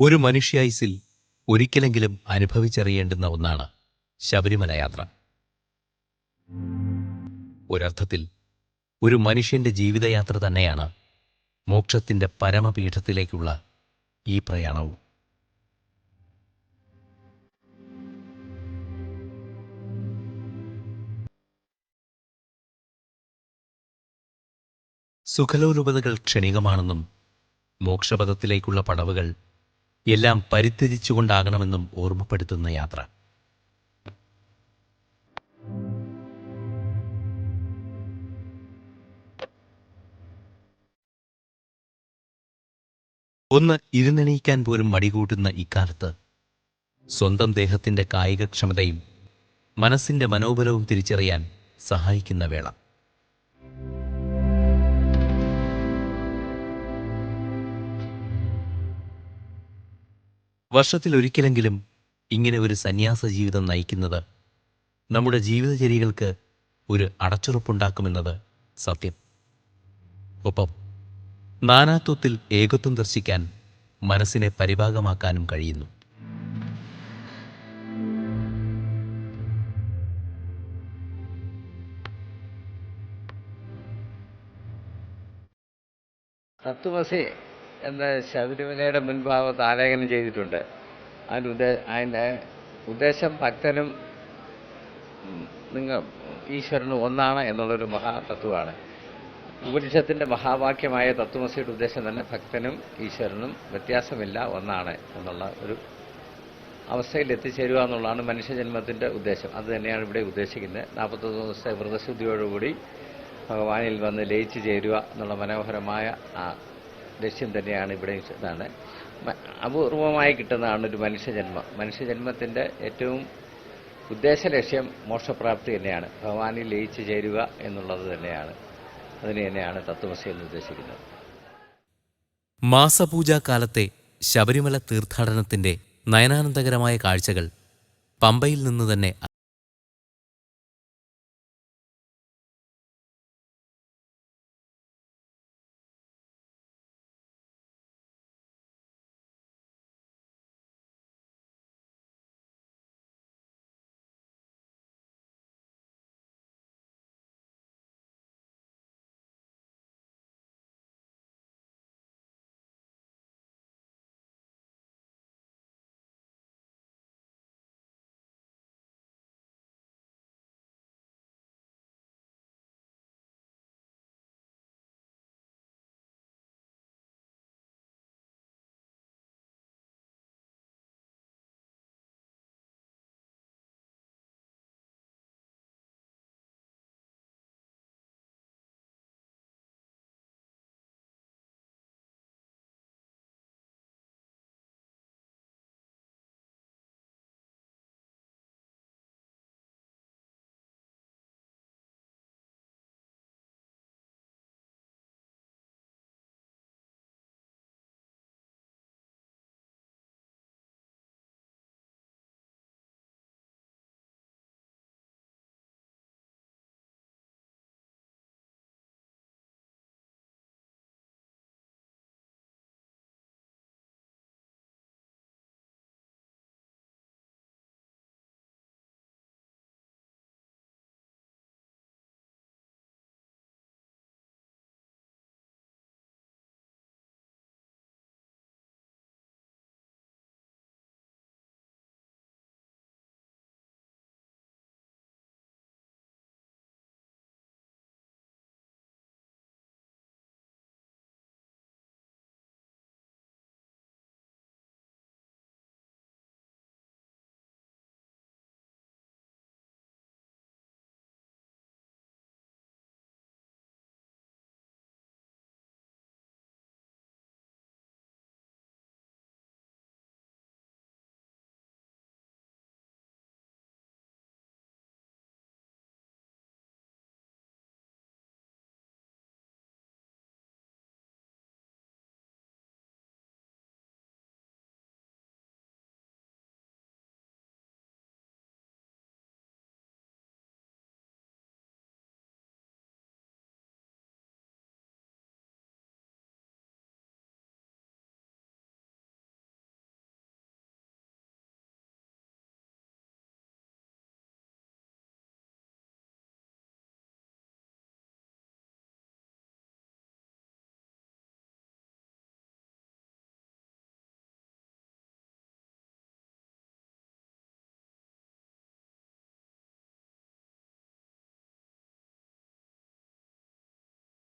ഒരു മനുഷ്യായുസിൽ ഒരിക്കലെങ്കിലും അനുഭവിച്ചറിയേണ്ടുന്ന ഒന്നാണ് ശബരിമല യാത്ര. ഒരർത്ഥത്തിൽ ഒരു മനുഷ്യന്റെ ജീവിതയാത്ര തന്നെയാണ് മോക്ഷത്തിന്റെ പരമപീഠത്തിലേക്കുള്ള ഈ പ്രയാണവും. സുഖലോലുപതകൾ ക്ഷണികമാണെന്നും മോക്ഷപഥത്തിലേക്കുള്ള പടവുകൾ എല്ലാം പരിത്യജിച്ചുകൊണ്ടാകണമെന്നും ഓർമ്മപ്പെടുത്തുന്ന യാത്ര. ഒന്ന് ഇരുന്നെണീക്കാൻ പോലും മടികൂട്ടുന്ന ഇക്കാലത്ത് സ്വന്തം ദേഹത്തിന്റെ കായികക്ഷമതയും മനസ്സിന്റെ മനോബലവും തിരിച്ചറിയാൻ സഹായിക്കുന്ന വേള. വർഷത്തിൽ ഒരിക്കലെങ്കിലും ഇങ്ങനെ ഒരു സന്യാസ ജീവിതം നയിക്കുന്നത് നമ്മുടെ ജീവിതചര്യകൾക്ക് ഒരു അടച്ചുറപ്പുണ്ടാക്കുമെന്നത് സത്യം. ഒപ്പം നാനാത്വത്തിൽ ഏകത്വം ദർശിക്കാൻ മനസ്സിനെ പരിഭാഗമാക്കാനും കഴിയുന്നു. തത്വമസി എന്ന ശബരിമലയുടെ മുൻഭാഗത്ത് ആലേഖനം ചെയ്തിട്ടുണ്ട്. അതിന്റെ ഉദ്ദേ അതിന്റെ ഉദ്ദേശം ഭക്തനും നിങ്ങൾ ഈശ്വരനും ഒന്നാണ് എന്നുള്ളൊരു മഹാതത്വമാണ്. ഉപനിഷത്തിന്റെ മഹാവാക്യമായ തത്വമസിയുടെ ഉദ്ദേശം തന്നെ ഭക്തനും ഈശ്വരനും വ്യത്യാസമില്ല ഒന്നാണ് എന്നുള്ള ഒരു അവസ്ഥയിൽ എത്തിച്ചേരുക എന്നുള്ളതാണ് മനുഷ്യജന്മത്തിന്റെ ഉദ്ദേശം. അത് തന്നെയാണ് ഇവിടെ ഉദ്ദേശിക്കുന്നത്. നാൽപ്പത്തൊന്ന് ദിവസത്തെ വ്രതശുദ്ധിയോടുകൂടി ഭഗവാനിൽ വന്ന് ലയിച്ചു ചേരുക എന്നുള്ള മനോഹരമായ ആ ലക്ഷ്യം തന്നെയാണ് ഇവിടെ ഇതാണ്. അപൂർവമായി കിട്ടുന്നതാണ് ഒരു മനുഷ്യജന്മം. മനുഷ്യജന്മത്തിന്റെ ഏറ്റവും ഉദ്ദേശ ലക്ഷ്യം മോക്ഷപ്രാപ്തി തന്നെയാണ്. ഭഗവാനിൽ ലയിച്ചു ചേരുക എന്നുള്ളത് തന്നെയാണ്. അതിനെ തന്നെയാണ് തത്വമസി എന്ന് ഉദ്ദേശിക്കുന്നത്. മാസപൂജാകാലത്തെ ശബരിമല തീർത്ഥാടനത്തിന്റെ നയനാനന്ദകരമായ കാഴ്ചകൾ പമ്പയിൽ നിന്ന് തന്നെ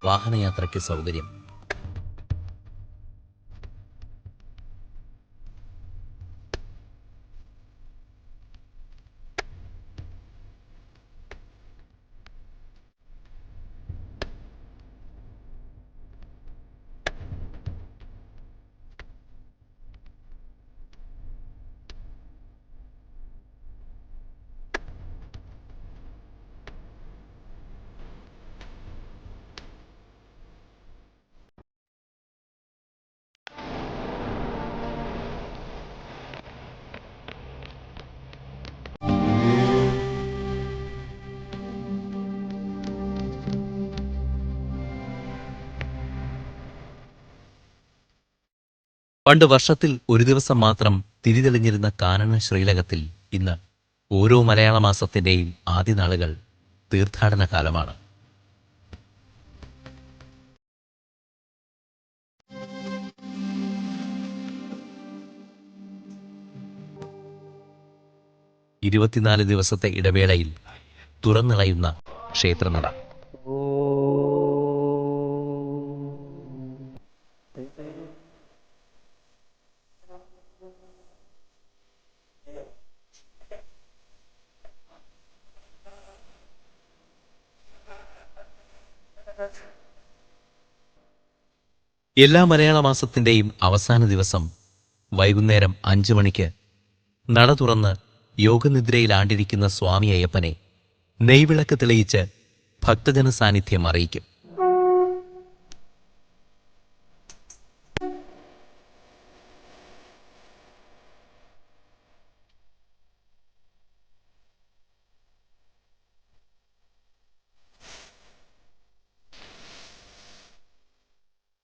വാഹനയാത്രയ്ക്ക് സൗകര്യം. പണ്ട് വർഷത്തിൽ ഒരു ദിവസം മാത്രം തിരിതെളിഞ്ഞിരുന്ന കാനന ശ്രീലകത്തിൽ ഇന്ന് ഓരോ മലയാള മാസത്തിന്റെയും ആദ്യ നാളുകൾ തീർത്ഥാടന കാലമാണ്. ഇരുപത്തിനാല് ദിവസത്തെ ഇടവേളയിൽ തുറന്നിളയുന്ന ക്ഷേത്രനട. എല്ലാ മലയാള മാസത്തിന്റെയും അവസാന ദിവസം വൈകുന്നേരം അഞ്ചു മണിക്ക് നട തുറന്ന് യോഗനിദ്രയിലാണ്ടിരിക്കുന്ന സ്വാമി അയ്യപ്പനെ നെയ്വിളക്ക് തെളിയിച്ച് ഭക്തജന സാന്നിധ്യം അറിയിക്കും.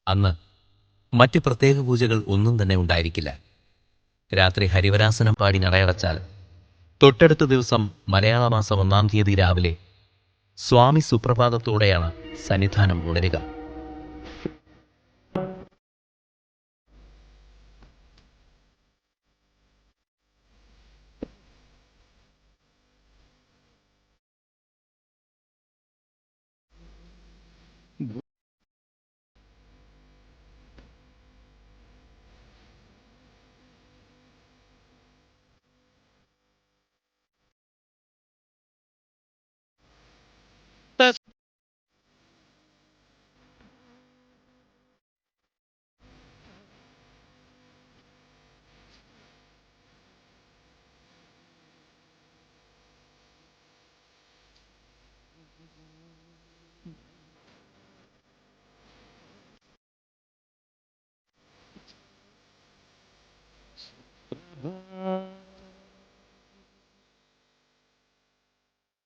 അന്ന് മറ്റ് പ്രത്യേക പൂജകൾ ഒന്നും തന്നെ ഉണ്ടായിരിക്കില്ല. രാത്രി ഹരിവരാസനം പാടി നടയടച്ചാൽ തൊട്ടടുത്ത ദിവസം മലയാള മാസം ഒന്നാം തീയതി രാവിലെ സ്വാമി സുപ്രഭാതത്തോടെയാണ് സന്നിധാനം ഉണരുക.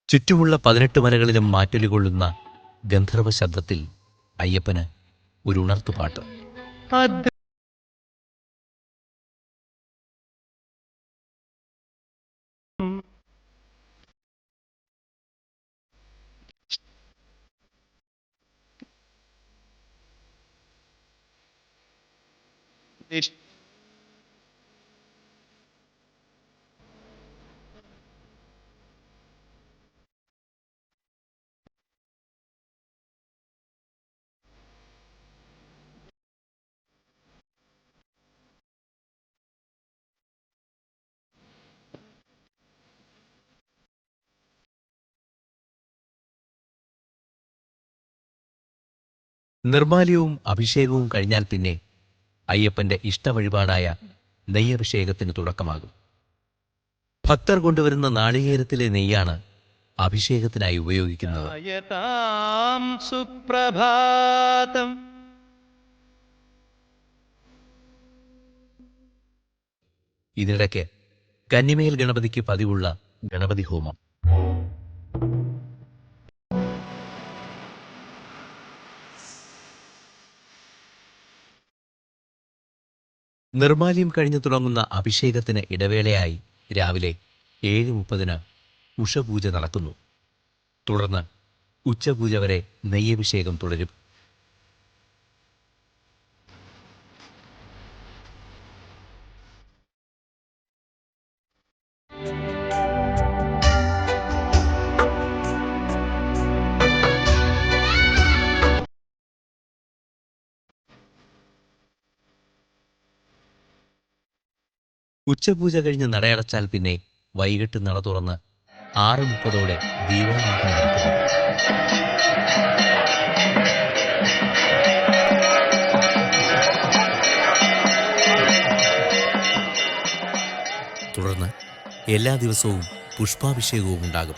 ചുറ്റുമുള്ള പതിനെട്ട് മലകളിലും മാറ്റൊലികൊള്ളുന്ന ഗന്ധർവ ശബ്ദത്തിൽ അയ്യപ്പന് ഒരു ഉണർത്തുപാട്ട്. നിർമാല്യവും അഭിഷേകവും കഴിഞ്ഞാൽ പിന്നെ അയ്യപ്പന്റെ ഇഷ്ടവഴിപാടായ നെയ്യഭിഷേകത്തിന് തുടക്കമാകും. ഭക്തർ കൊണ്ടുവരുന്ന നാളികേരത്തിലെ നെയ്യാണ് അഭിഷേകത്തിനായി ഉപയോഗിക്കുന്നത്. സുപ്രഭാതം. ഇതിനിടയ്ക്ക് കന്നിമേൽ ഗണപതിക്ക് പതിവുള്ള ഗണപതി ഹോമം നിർമാല്യം കഴിഞ്ഞു തുടങ്ങുന്ന അഭിഷേകത്തിന് ഇടവേളയായി രാവിലെ ഏഴ് മുപ്പതിന് ഉഷപൂജ നടക്കുന്നു. തുടർന്ന് ഉച്ചപൂജ വരെ നെയ്യഭിഷേകം തുടരും. ഉച്ചപൂജ കഴിഞ്ഞ് നടയടച്ചാൽ പിന്നെ വൈകിട്ട് നട തുറന്ന് ആറ് മുപ്പതോടെ നടത്തുന്നു. തുടർന്ന് എല്ലാ ദിവസവും പുഷ്പാഭിഷേകവും ഉണ്ടാകും.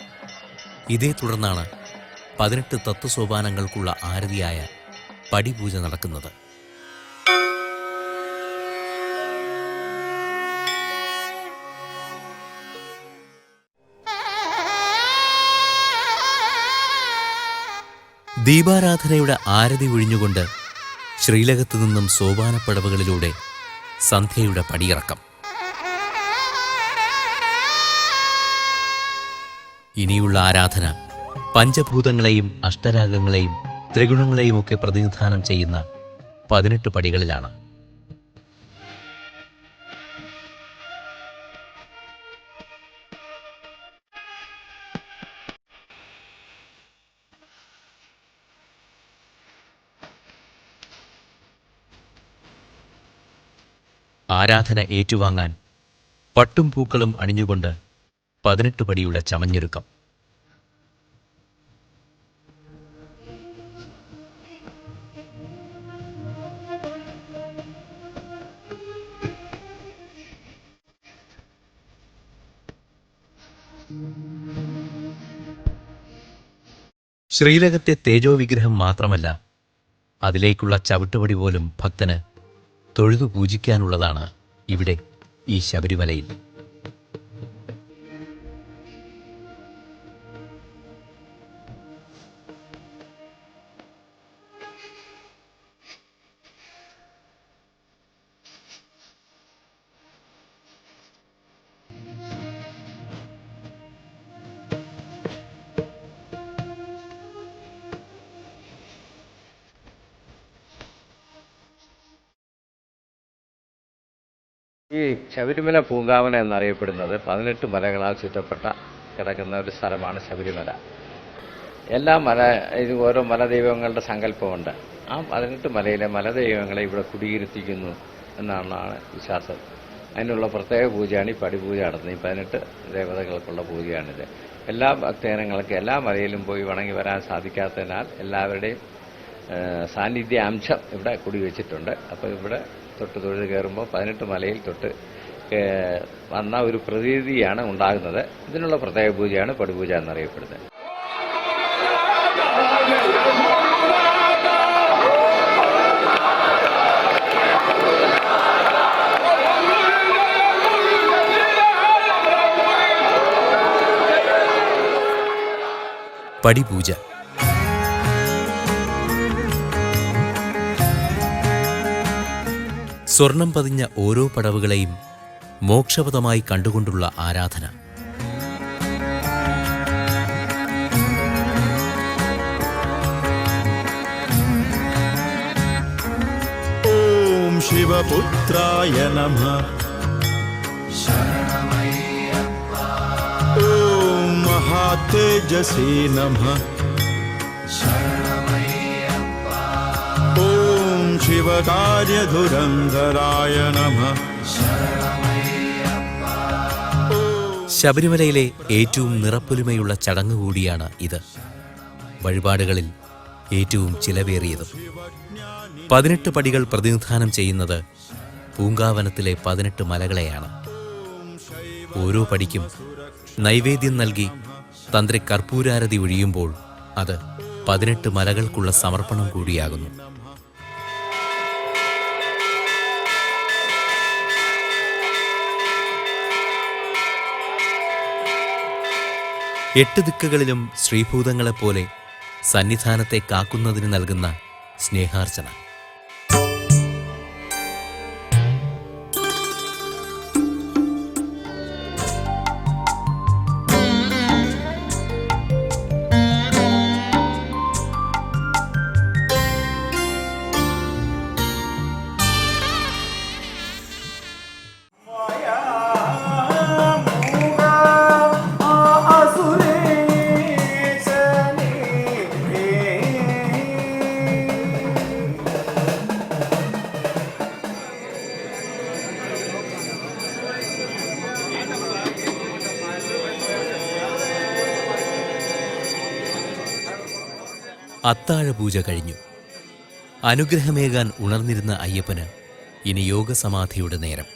ഇതേ തുടർന്നാണ് പതിനെട്ട് തത്വസോപാനങ്ങൾക്കുള്ള ആരതിയായ പടിപൂജ നടക്കുന്നത്. ദീപാരാധനയുടെ ആരതി ഒഴിഞ്ഞുകൊണ്ട് ശ്രീലകത്തു നിന്നും സോപാനപ്പടവുകളിലൂടെ സന്ധ്യയുടെ പടിയിറക്കം. ഇനിയുള്ള ആരാധന പഞ്ചഭൂതങ്ങളെയും അഷ്ടരാഗങ്ങളെയും ത്രിഗുണങ്ങളെയുമൊക്കെ പ്രതിനിധാനം ചെയ്യുന്ന പതിനെട്ട് പടികളിലാണ്. ആരാധന ഏറ്റുവാങ്ങാൻ പട്ടും പൂക്കളും അണിഞ്ഞുകൊണ്ട് പതിനെട്ട് പടിയുടെ ചമഞ്ഞൊരുക്കം. ശ്രീലകത്തെ തേജോ വിഗ്രഹം മാത്രമല്ല അതിലേക്കുള്ള ചവിട്ടുപടി പോലും ഭക്തന് തൊഴുതു പൂജിക്കാനുള്ളതാണ് ഇവിടെ ഈ ശബരിമലയിൽ. ഈ ശബരിമല പൂങ്കാവന എന്നറിയപ്പെടുന്നത് പതിനെട്ട് മലകളാൽ ചുറ്റപ്പെട്ട കിടക്കുന്ന ഒരു സ്ഥലമാണ് ശബരിമല. എല്ലാ മല ഇത് ഓരോ മലദൈവങ്ങളുടെ സങ്കല്പമുണ്ട്. ആ പതിനെട്ട് മലയിലെ മലദൈവങ്ങളെ ഇവിടെ കുടിയിരുത്തിക്കുന്നു എന്നാണ് വിശ്വാസം. അതിനുള്ള പ്രത്യേക പൂജയാണ് ഈ പടിപൂജ നടത്തുന്നത്. ഈ പതിനെട്ട് ദേവതകൾക്കുള്ള പൂജയാണിത്. എല്ലാ ഭക്തജനങ്ങൾക്ക് എല്ലാ മലയിലും പോയി വണങ്ങി വരാൻ സാധിക്കാത്തതിനാൽ എല്ലാവരുടെയും സാന്നിധ്യ അംശം ഇവിടെ കുടിവെച്ചിട്ടുണ്ട്. അപ്പോൾ ഇവിടെ തൊട്ട് തൊഴുത് കയറുമ്പോൾ പതിനെട്ട് മലയിൽ തൊട്ട് വന്ന ഒരു പ്രതീതിയാണ് ഉണ്ടാകുന്നത്. ഇതിനുള്ള പ്രത്യേക പൂജയാണ് പടിപൂജ എന്നറിയപ്പെടുന്നത്. പടിപൂജ. സ്വർണം പതിഞ്ഞ ഓരോ പടവുകളെയും മോക്ഷപദമായി കണ്ടുകൊണ്ടുള്ള ആരാധന. ഓം ശിവപുത്രായ നമ. ഓം മഹാതേജസേ നമഃ. ശബരിമലയിലെ ഏറ്റവും നിറപ്പൊലിമയുള്ള ചടങ്ങ് കൂടിയാണ് ഇത്. വഴിപാടുകളിൽ ഏറ്റവും ചിലവേറിയതും. പതിനെട്ട് പടികൾ പ്രതിനിധാനം ചെയ്യുന്നത് പൂങ്കാവനത്തിലെ പതിനെട്ട് മലകളെയാണ്. ഓരോ പടിക്കും നൈവേദ്യം നൽകി തന്ത്രി കർപ്പൂരാരതി ഒഴിയുമ്പോൾ അത് പതിനെട്ട് മലകൾക്കുള്ള സമർപ്പണം കൂടിയാകുന്നു. എട്ട് ദിക്കുകളിലും ശ്രീഭൂതങ്ങളെപ്പോലെ സന്നിധാനത്തെ കാക്കുന്നതിന് നൽകുന്ന സ്നേഹാർച്ചന. അത്താഴപൂജ കഴിഞ്ഞു. അനുഗ്രഹമേകാൻ ഉണർന്നിരുന്ന അയ്യപ്പന് ഇനി യോഗസമാധിയുടെ നേരം.